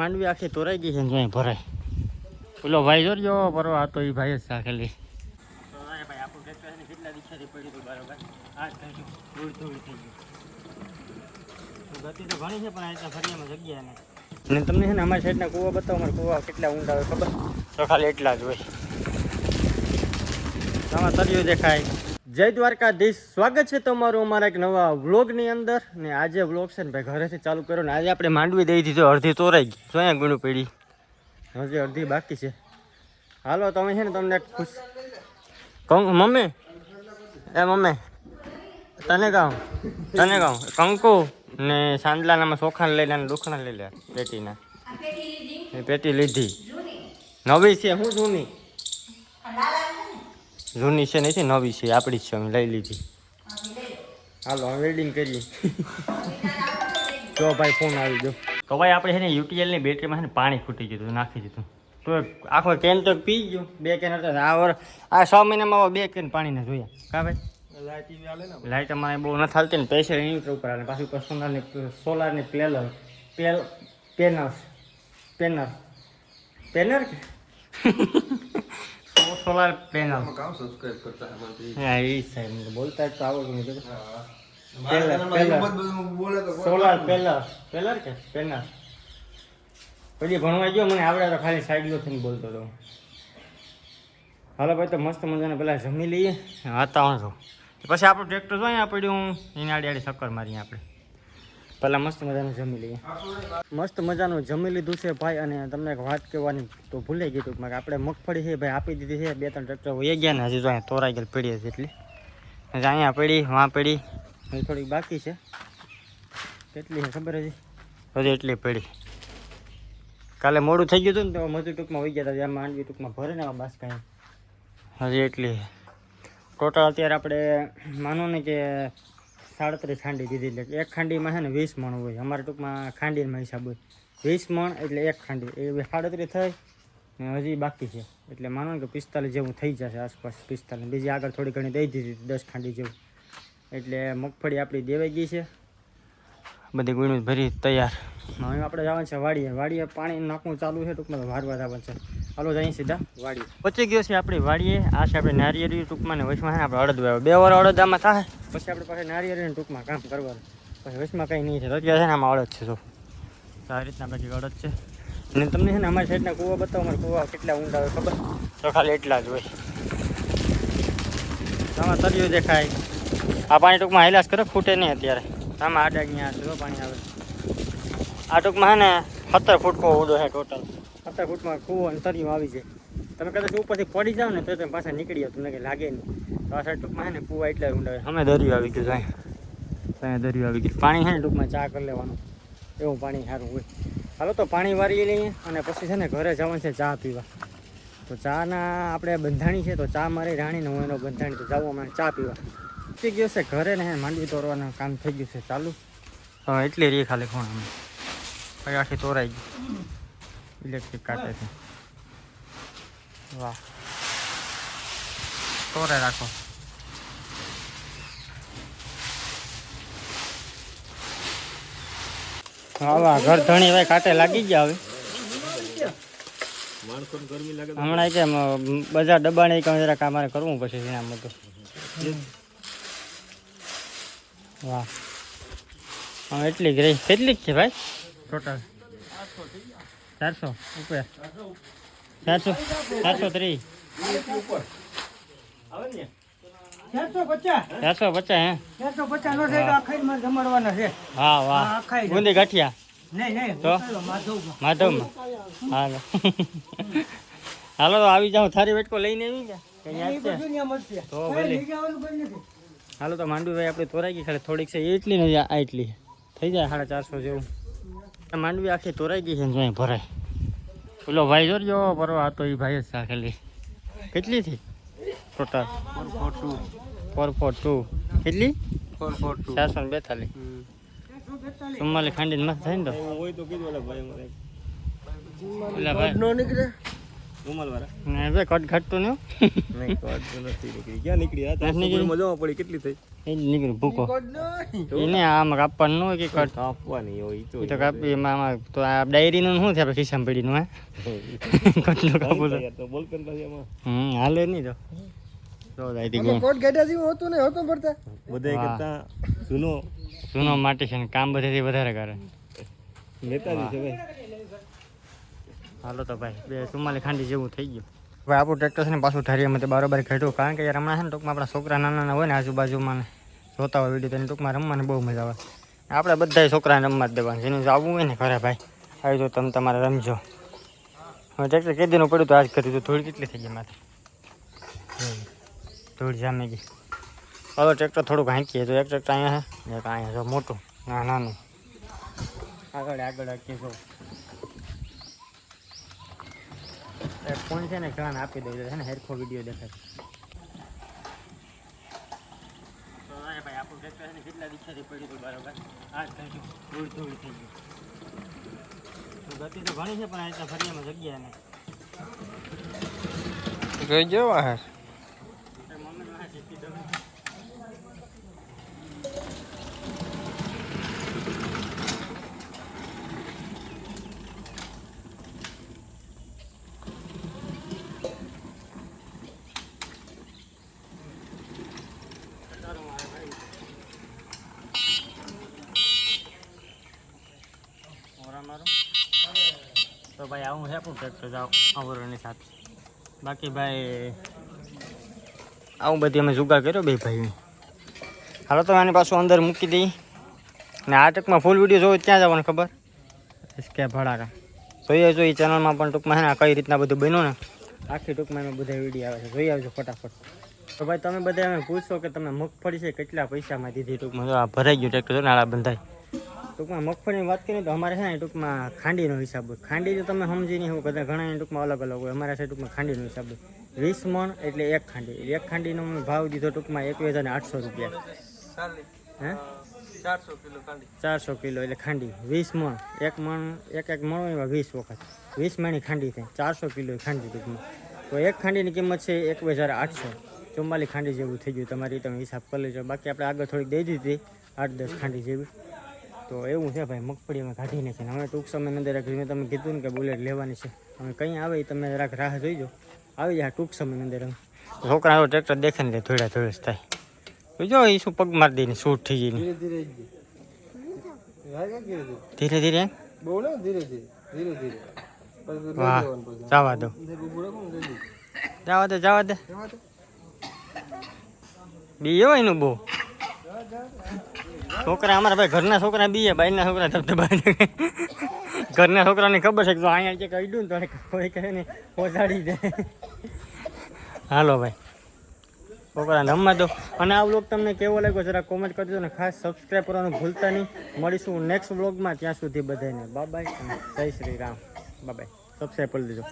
માંડવી આખી તોરાઈ ગઈ છે ને ભરાય. પેલો ભાઈ જો જો ભરો આ તો એ ભાઈ જ સાખેલી કેટલા દિવસથી પડ્યું હતું બરોબર આ જ થઈ ગયું ધૂળ ધૂળ થઈ ગયું ગતિ તો ઘણી છે પણ આ રીતના ફરિયામાં જગ્યા ને ને તમને છે ને અમારી સાઈડના કૂવા બતાવો, અમારા કૂવા કેટલા ઊંડા હોય ખબર? તો ખાલી એટલા જ હોય. આમાં તળિયું દેખાય. જય દ્વારકાધીશ. સ્વાગત છે તમારું અમારા એક નવા વ્લોગની અંદર. ને આજે વ્લોગ છે ને ભાઈ ઘરેથી ચાલુ કર્યો ને આજે આપણે માંડવી દઈ દીધો. અડધી તોરાઈ ગઈ. સોયા ગુણું પડી? હજી અડધી બાકી છે. હાલો તમે છે ને તમને ખુશ કંક મમ્મી? એ મમ્મી તને કહું? તને કહું? કંકુ ને સાંદલાનામાં ચોખાને લઈ લે અને દુખણા લઈ લે પેટીના. પેટી લીધી. નવી છે હું જૂની. જૂની છે નથી નવી છે આપણી જ છે અમે લઈ લીધી. હાલો હવે વેલ્ડિંગ કરીએ. જો ભાઈ ફોન આવી ગયો. તો ભાઈ આપણે છે ને યુટીએલની બેટરીમાં છે ને પાણી ફૂટી ગયું નાખી દીધું. તો આખો કેન તો પી ગયો બે કેન હતા આ વર આ છ મહિનામાં બે કેન પાણીને જોયા. કા ભાઈ? લાઇટ અમારે બહુ નથી હાલતી ને પ્રેશર ઇન્વર્ટર ઉપર આવે પાછું ઉપર સોલારની સોલારની પ્લેલર પેલ પેનર પેનર. પેનર કે? સોલાર પેનલ હા એ સાહેબ બોલતા તો આવડતું નથી સોલાર પેલર પેલર કે? પેનલ પછી ભણવા ગયો મને આવડે તો ખાલી સાઈડલો થઈને બોલતો હતો હાલો ભાઈ તો મસ્ત મજાને પહેલાં જમી લઈએ. વાતાવરણ પછી આપણું ટ્રેક્ટર જોઈએ પડ્યું એની આડી આડી ચક્કર મારીએ આપણે. પહેલાં મસ્ત મજાનું જમી લઈએ. મસ્ત મજાનું જમી લીધું છે ભાઈ અને તમને એક વાત કહેવાની તો ભૂલાઈ ગઈ ટૂંકમાં કે આપણે મગફળી છે ભાઈ આપી દીધી છે. બે ત્રણ ટ્રેક્ટર વહી ગયા ને હજી જો અહીંયા તોરાઈ ગયેલ પડી છે એટલી. અહીંયા પડી, વાં પડી, હજી થોડીક બાકી છે. કેટલી છે ખબર હજી? હજી એટલી પડી. કાલે મોડું થઈ ગયું હતું ને તો મજૂર ટૂંકમાં વહી ગયા હતા. જ્યાં માંડવી ટૂંકમાં ભરે ને બસ કાંઈ હજી એટલી ટોટલ અત્યારે આપણે માનો ને કે સાડત્રીસ ખાંડી દીધી એટલે એક ખાંડીમાં છે ને વીસ મણ હોય. અમારે ટૂંકમાં ખાંડીમાં હિસાબ હોય. વીસ મણ એટલે એક ખાંડી. એ સાડત્રીસ થઈ ને હજી બાકી છે. એટલે માનો ને કે પિસ્તાલીસ જેવું થઈ જશે આસપાસ પિસ્તાલીસ. બીજી આગળ થોડી ઘણી દઈ દીધી દસ ખાંડી જેવું. એટલે મગફળી આપણી દેવાઈ ગઈ છે. બધી ગુણું ભરી તૈયાર. હવે આપણે જવાનું છે વાડીએ. વાડીએ પાણી નાખવું ચાલુ છે, ટૂંકમાં તો વારવા જવાનું છે. હાલો અહીં સીધા વાડી પચી ગયો છે આપણી વાડીએ. આ છે આપણે નારિયેળી ટૂંકમાં ને વચમાં આપણે અડદ વાવ્યો બે વાર અડદ આમાં થાય. પછી આપણે પાસે નારિયેળીને ટૂંકમાં કામ કરવાનું. પછી વચમાં કંઈ નહીં છે તો અત્યારે છે ને આમાં અડદ છે જો. તો આ રીતના પછી અડદ છે. અને તમને છે ને અમારી સાઈડના કૂવા બતાવો. અમારા કૂવા કેટલા ઊંડા હોય ખબર? તો ખાલી એટલા જ હોય. આમાં તળિયું દેખાય. આ પાણી ટૂંકમાં હૈલાસ કરો ફૂટે નહીં અત્યારે. આમાં આડા અહીંયા જો પાણી આવે. આ ટૂંકમાં છે ને સત્તર ફૂટકો ઉડો છે ટોટલ સત્તર ફૂટમાં કૂવો અને તળિયું આવી જાય તમે કદાચ ઉપરથી પડી જાઓ ને તો તમે પાછા નીકળી જાવ તમને કંઈ લાગે નહીં. તો આ સાઈડ ટૂંકમાં છે ને કૂવા એટલે ઊંડા હોય અમે દરિયો આવી ગયું અહીંયા ત્યાં દરિયો આવી ગયું. પાણી છે ને ટૂંકમાં ચા કરી લેવાનું. એવું પાણી સારું હોય. હાલો તો પાણી વારી લઈએ અને પછી છે ને ઘરે જવાનું છે ચા પીવા. તો ચાના આપણે બંધાણી છે તો ચા મારી રાણીને હું એનો બંધાણી તો જાઉં અમારે ચા પીવા. થઈ ગયો છે ઘરે ને માંડવી તોરવાનું કામ થઈ ગયું છે. ચાલુ. હવે એટલી રે ખાલી કોણ અમે આખી તોરાઈ ગઈ. ઇલેક્ટ્રિક છે વાહ તોરે રાખો હા ઘર ધણી ભાઈ કાંટે લાગી ગયા હવે. હમણાં કે મ- બજાર દબાણે કે જરાક અમારે કરવું પછી એના બધું વાહ. હા એટલી જ રહી કેટલી જ છે ભાઈ? ટોટલ ચારસો ઉપર ચારસો ચારસો ત્રીસ. ચારસો પચાસ. હે? ચારસો પચાસ નો છે તો આખાઈમાં જમાડવાના છે. હા વાહ. હા, બુંદી ગાંઠિયા. નહીં નહીં તો? માધવમાં. હાલો. હાલો તો આવી જાઉં થારી વેટકો લઈને આવી ગયા. તો ભલે. હાલો તો માંડવી ભાઈ આપણે તોરાઈ ગઈ ખાલી થોડીક છે. એટલી નથી આ એટલી થઈ જાય સાડા ચારસો જેવું. માંડવી આખી તોરાઈ ગઈ છે ને જોઈ ભરાય. પેલો ભાઈ જોરજો ભરો આ તો એ ભાઈ જ સાખેલી કેટલી થી total four four two four four two કેટલી? ફોર ફોર ટુ ચારસો ને બેતાલીસ. ચુમ્માલી ખાંડી મસ્ત થાય ને તો. હોય તો કીધું ઓલા ભાઈ મને ઓલા ભાઈ. નો નીકળે. ઘટતું નહીં નીકળી ગયા નીકળી મજામાં પડી કેટલી થઈ? એ જ નીકળ્યું ભૂકો. એને આમાં કાપવાનું હોય કે કટ કાપવાની હોય તો તો કાપી એમાં આમાં તો આ ડાયરીનું શું છે આપણે ખિસ્સામાં પડીનું હે? કટનું કાપવું તો એમાં. હમ હાલે નહીં તો. તો દાઈથી ગયું. કોટ ગેડા જેવું હતું ને હતું પડતા બધાય. કરતા સુનો જૂનો માટી છે ને કામ બધેથી વધારે કરે. નેતાજી છે ભાઈ. હાલો તો ભાઈ બે ચુમ્માલી ખાંડી જેવું થઈ ગયું. ભાઈ આપણું ટ્રેક્ટર છે ને પાછું ઠારીયામાં બરોબર ખેડું કારણ કે યાર હમણાં છે ને ટૂંકમાં આપણા છોકરા નાના હોય ને આજુબાજુમાં જોતા હોય વીડિયો તેને ટૂંકમાં રમવાની બહુ મજા આવે. આપણે બધા છોકરાને રમવા જ દેવાનું. જેને આવવું હોય ને ખરે ભાઈ, આવી જો તમે તમારે રમજો. હવે ટ્રેક્ટર કે દીનું પડ્યું તો આજ કર્યું તો ધૂળ કેટલી થઈ ગઈ માથે. ધૂળ જામી ગઈ. હવે ટ્રેક્ટર થોડુંક હાંકીએ. તો એક ટ્રેક્ટર અહીંયા છે એક અહીંયા જો મોટું, ના, નાનું. આગળ આગળ હાંકીએ, જો. ફોન છે ને ઘણા આપી દઉં છે ને? હેરખો વીડિયો દેખાય. તો અરે ભાઈ આપણું ટ્રેક્ટર છે ને કેટલા દિવસથી પડ્યું હતું બરાબર આ જ થઈ ગયું ધૂળ ધૂળ થઈ ગયું. ગતિ તો ઘણી છે પણ આ ફરિયામાં જગ્યા નહીં. જોઈ જો વાહ? તો ભાઈ આવું છે પણ ટ્રેક્ટર જાઓ આવરણની સાથે. બાકી ભાઈ, આવું બધી અમે જુગાર કર્યો બે ભાઈ હાલો તો આની પાછું અંદર મૂકી દઈ ને આ ટકમાં ફૂલ વીડિયો જોવો ત્યાં જવાનું ખબર? કે ભડાકા. જોઈએ જોઈએ ચેનલમાં પણ ટૂંકમાં છે ને કઈ રીતના બધું બન્યું ને. આખી ટૂંકમાં એમાં બધા વીડિયો આવે છે. જોઈ આવજો ફટાફટ. તો ભાઈ તમે બધા અમે પૂછશો કે તમે મગફળી છે, કેટલા પૈસામાં દીધી ટૂંકમાં? જો આ ભરાઈ ગયું ટ્રેક્ટર જો નાળા બંધાય. ટૂંકમાં મગફળીની વાત કરીએ તો અમારે છે ને ટૂંકમાં ખાંડીનો હિસાબ હોય. ખાંડી તો તમે સમજી નહીં હોય બધા ઘણા ટૂંકમાં અલગ અલગ હોય. અમારા છે ટૂંકમાં ખાંડીનો હિસાબ હોય. વીસ મણ એટલે એક ખાંડી. એક ખાંડીનો ભાવ દીધો ટૂંકમાં એક હજાર ને આઠસો રૂપિયા. હે? ચારસો કિલો એટલે ખાંડી. વીસ મણ. એક મણ એક એક મણ હોય એમાં વીસ વખત. વીસ મણની ખાંડી થાય. ચારસો કિલો ખાંડી ટૂંકમાં. તો એક ખાંડીની કિંમત છે એક હજાર આઠસો. ચુમ્માલી ખાંડી જેવું થઈ ગયું. તમારી તમે હિસાબ કરી લેજો. બાકી આપણે આગળ થોડીક દઈ દીધી. આઠ દસ ખાંડી જેવી. તો એવું છે ભાઈ મગફળી અમે કાઢી નાખી હવે ટૂંક સમયની અંદર એક તમે કીધું ને કે બુલેટ લેવાની છે. હવે કંઈ આવે એ તમે જરાક રાહ જોઈજો. આવી જાય ટૂંક સમયની અંદર એમ. છોકરા ટ્રેક્ટર દેખે ને થોડા થોડે થાય. જો એ શું પગ મારી દઈને શૂટ થઈ ગઈ ધીરે ધીરે ધીરે ધીરે? ધીરે ધીરે ધીરે ધીરે ધીરે. પછી વાહ જવા દો. જવા દે જવા દે. બી એનું બહુ. છોકરા, અમારા ભાઈ ઘરના છોકરા બીએ બહારના છોકરા ધબધબા ઘરના છોકરાને ખબર છે કે અહીંયા જે કહી દઉં તો કોઈ કહે ને પહોંચાડી દે. હાલો ભાઈ. છોકરાને રમવા દો. અને આ બ્લોગ તમને કેવો લાગ્યો જરા કોમેન્ટ કરી દો ને ખાસ સબસ્ક્રાઈબ કરવાનું ભૂલતા નહીં. મળીશું નેક્સ્ટ વ્લોગમાં ત્યાં સુધી બધાને બાય બાય જય Shri Ram. Bye bye subscribe કરી દેજો.